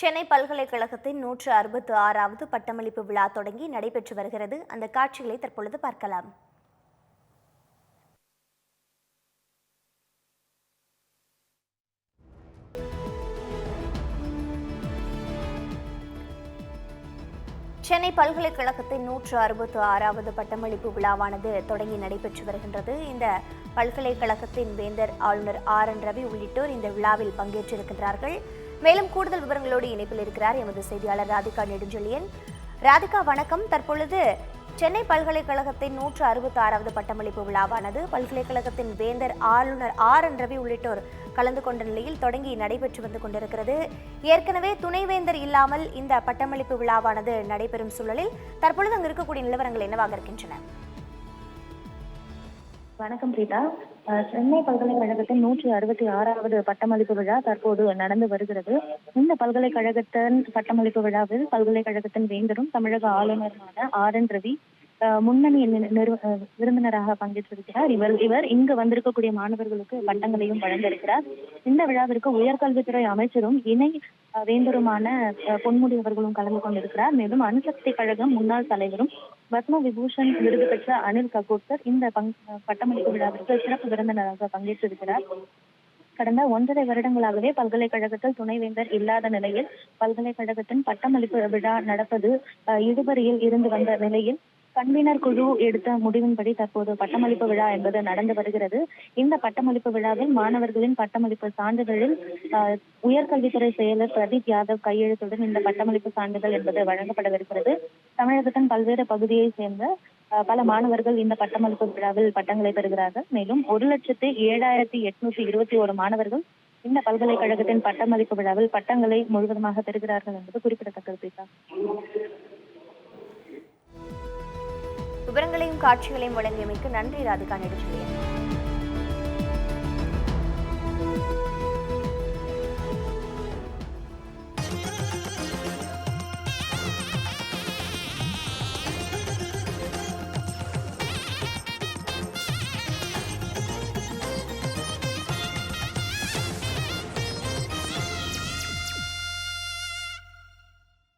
சென்னை பல்கலைக்கழகத்தின் நூற்று அறுபத்து ஆறாவது பட்டமளிப்பு விழா தொடங்கி நடைபெற்று வருகிறது. அந்த காட்சிகளை தற்பொழுது பார்க்கலாம். சென்னை பல்கலைக்கழகத்தின் நூற்று அறுபத்து ஆறாவது பட்டமளிப்பு விழாவானது தொடங்கி நடைபெற்று வருகின்றது. இந்த பல்கலைக்கழகத்தின் வேந்தர் ஆளுநர் ஆர் என் ரவி உள்ளிட்டோர் இந்த விழாவில் பங்கேற்றிருக்கின்றார்கள். மேலும் கூடுதல் விவரங்களோடு இணைப்பில் இருக்கிறார் எமது செய்தியாளர் ராதிகா நெடுஞ்செழியன். ராதிகா வணக்கம். தற்பொழுது சென்னை பல்கலைக்கழகத்தின் நூற்று அறுபத்தி ஆறாவது பட்டமளிப்பு விழாவானது. பல்கலைக்கழகத்தின் வேந்தர் ஆளுநர் ஆர். என். ரவி உள்ளிட்டோர் கலந்து கொண்ட நிலையில் தொடங்கி நடைபெற்று வந்து கொண்டிருக்கிறது. ஏற்கனவே துணைவேந்தர் இல்லாமல் இந்த பட்டமளிப்பு விழாவானது நடைபெறும் சூழலில் தற்பொழுது அங்கு இருக்கக்கூடிய நிலவரங்கள் என்னவாக இருக்கின்றன? வணக்கம் பிரீதா. சென்னை பல்கலைக்கழகத்தின் நூற்றி அறுபத்தி ஆறாவது பட்டமளிப்பு விழா தற்போது நடந்து வருகிறது. இந்த பல்கலைக்கழகத்தின் பட்டமளிப்பு விழாவில் பல்கலைக்கழகத்தின் வேந்தரும் தமிழக ஆளுநருமான ஆர். என். ரவி முன்னணி விருந்தினராக பங்கேற்றிருக்கிறார். இவர் இவர் இங்கு வந்திருக்கக்கூடிய மாணவர்களுக்கு பட்டங்களையும் வழங்கியிருக்கிறார். இந்த விழாவிற்கு உயர்கல்வித்துறை அமைச்சரும் இணை வேந்தருமான பொன்முடி அவர்களும் கலந்து கொண்டிருக்கிறார். மேலும் அணுசக்தி கழகம் முன்னாள் தலைவரும் பத்ம விபூஷன் விருது பெற்ற அனில் கபூர்கர் இந்த பட்டமளிப்பு விழாவிற்கு சிறப்பு விருந்தினராக பங்கேற்றிருக்கிறார். கடந்த ஒன்றரை வருடங்களாகவே பல்கலைக்கழகத்தில் துணைவேந்தர் இல்லாத நிலையில் பல்கலைக்கழகத்தின் பட்டமளிப்பு விழா நடப்பது அஹ், இழுபறியில் இருந்து வந்த நிலையில் கன்வீனர் குழு எடுத்த முடிவின்படி தற்போது பட்டமளிப்பு விழா என்பது நடந்து வருகிறது. இந்த பட்டமளிப்பு விழாவில் மாணவர்களின் பட்டமளிப்பு சான்றிதழில் உயர்கல்வித்துறை செயலர் பிரதீப் யாதவ் கையெழுத்துடன் இந்த பட்டமளிப்பு சான்றிதழ் என்பது வழங்கப்படவிருக்கிறது. தமிழகத்தின் பல்வேறு பகுதியைச் சேர்ந்த பல மாணவர்கள் இந்த பட்டமளிப்பு விழாவில் பட்டங்களை பெறுகிறார்கள். மேலும் ஒரு லட்சத்து ஏழாயிரத்தி எட்நூத்தி இருபத்தி ஒரு மாணவர்கள் இந்த பல்கலைக்கழகத்தின் பட்டமளிப்பு விழாவில் பட்டங்களை முழுவதுமாக பெறுகிறார்கள் என்பது குறிப்பிடத்தக்கது விவரங்களையும் காட்சிகளையும் வழங்கியமைக்கு நன்றி ராதிகா நெடுஞ்செழியன்.